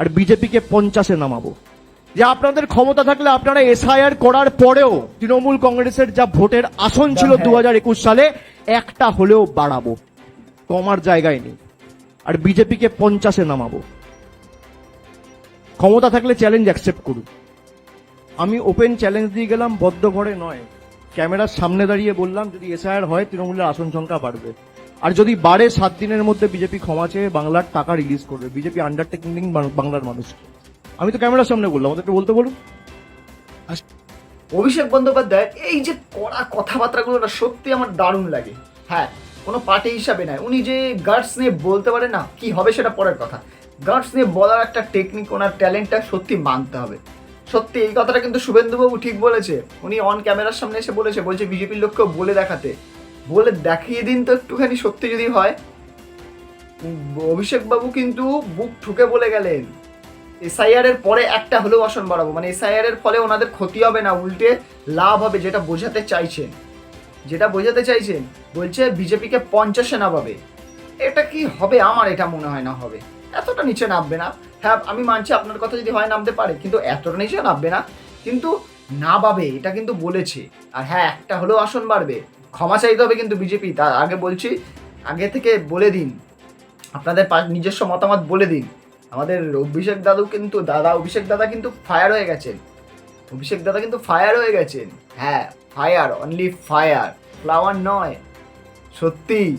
আর বিজেপিকে পঞ্চাশে নামাবো। যে আপনাদের ক্ষমতা থাকলে আপনারা এসআইআর করার পরেও তৃণমূল কংগ্রেসের যা ভোটের আসন ছিল হ্যাঁ। দু হাজার একুশ সালে একটা হলেও বাড়াবো। কমার জায়গায় নেই। আর বিজেপিকে পঞ্চাশে নামাবো। ক্ষমতা থাকলে চ্যালেঞ্জ অ্যাকসেপ্ট করুন। আমি ওপেন চ্যালেঞ্জ দিয়ে গেলাম বদ্ধ ঘরে নয়। ক্যামেরার সামনে দাঁড়িয়ে বললাম যদি এসআইআর হয় তৃণমূলের আসন সংখ্যা বাড়বে। আর যদি বাড়ে সাত দিনের মধ্যে বিজেপি ক্ষমা চেয়ে বাংলার টাকা রিলিজ করবে, বিজেপি আন্ডারটেকিং বাংলার মানুষ। আমি তো ক্যামেরার সামনে বললাম ওদেরকে বলতে বলুন। অভিষেক বন্দ্যোপাধ্যায়, এই যে কড়া কথাবার্তাগুলো না, সত্যি আমার দারুণ লাগে। হ্যাঁ কোনো পার্টি হিসাবে নয়। উনি যে গার্ডস নিয়ে বলতে পারে না, কি হবে সেটা পরের কথা। গার্ডস নিয়ে বলার একটা টেকনিক ওনার ট্যালেন্টটা সত্যি মানতে হবে। সত্যি, এই কথাটা কিন্তু শুভেন্দুবাবু ঠিক বলেছে। উনি অন ক্যামেরার সামনে এসে বলেছে, বলছে বিজেপির লোককেও বলে দেখাতে। বলে দেখিয়ে দিন তো একটুখানি সত্যি যদি হয়। উম, অভিষেক বাবু কিন্তু বুক ঠুকে বলে গেলেন এসআইআর এর পরে একটা হলেও আসন বাড়াবো। মানে এসআইআর এর ফলে ওনাদের ক্ষতি হবে না উল্টে লাভ হবে যেটা বোঝাতে চাইছেন। যেটা বোঝাতে চাইছেন বলছে বিজেপিকে পঞ্চাশে নামাবে এটা কি হবে? আমার এটা মনে হয় না হবে। এতটা নিচে নামবে না। হ্যাঁ আমি মানছি আপনার কথা যদি হয় নামতে পারে কিন্তু এতটা নিচে নামবে না। কিন্তু না পাবে এটা কিন্তু বলেছে। আর হ্যাঁ একটা হলেও আসন বাড়বে। ক্ষমা চাইতে হবে কিন্তু বিজেপি। তার আগে বলছি, আগে থেকে বলে দিন। আপনাদের নিজস্ব মতামত বলে দিন। আমাদের অভিষেক দাদু কিন্তু, দাদা অভিষেক দাদা কিন্তু ফায়ার হয়ে গেছেন। অভিষেক দাদা কিন্তু ফায়ার হয়ে গেছেন। হ্যাঁ ফায়ার অনলি ফায়ার ফ্লাওয়ার নয়। সত্যি।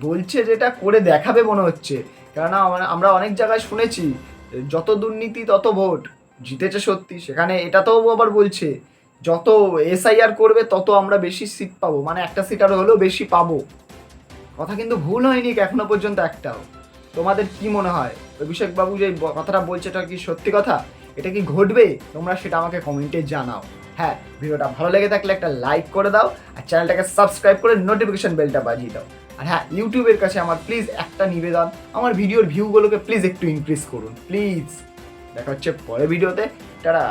বলছে যেটা করে দেখাবে মনে হচ্ছে। কেননা আমরা- অনেক জায়গায় শুনেছি, যত দুর্নীতি তত ভোট। জিতেছে সত্যি। সেখানে এটা তো আবার বলছে। যত এসআইআর করবে, তত আমরা বেশি সিট পাবো। মানে একটা সিট আরও হলেও বেশি পাবো। কথা কিন্তু ভুল হয়নি এখনও পর্যন্ত একটাও। তোমাদের কি মনে হয়? অভিষেক বাবু যে কথাটা বলছে, এটা কি সত্যি কথা? এটা কি ঘটবে? তোমরা সেটা আমাকে কমেন্টে জানাও। হ্যাঁ ভিডিওটা ভালো লেগে থাকলে একটা লাইক করে দাও আর চ্যানেলটাকে সাবস্ক্রাইব করে নোটিফিকেশন বেলটা বাজিয়ে দাও। আর হ্যাঁ ইউটিউবের কাছে আমার প্লিজ একটা নিবেদন, আমার ভিডিওর ভিউগুলোকে প্লিজ একটু ইনক্রিজ করুন। প্লিজ দেখা হচ্ছে পরে ভিডিওতে তারা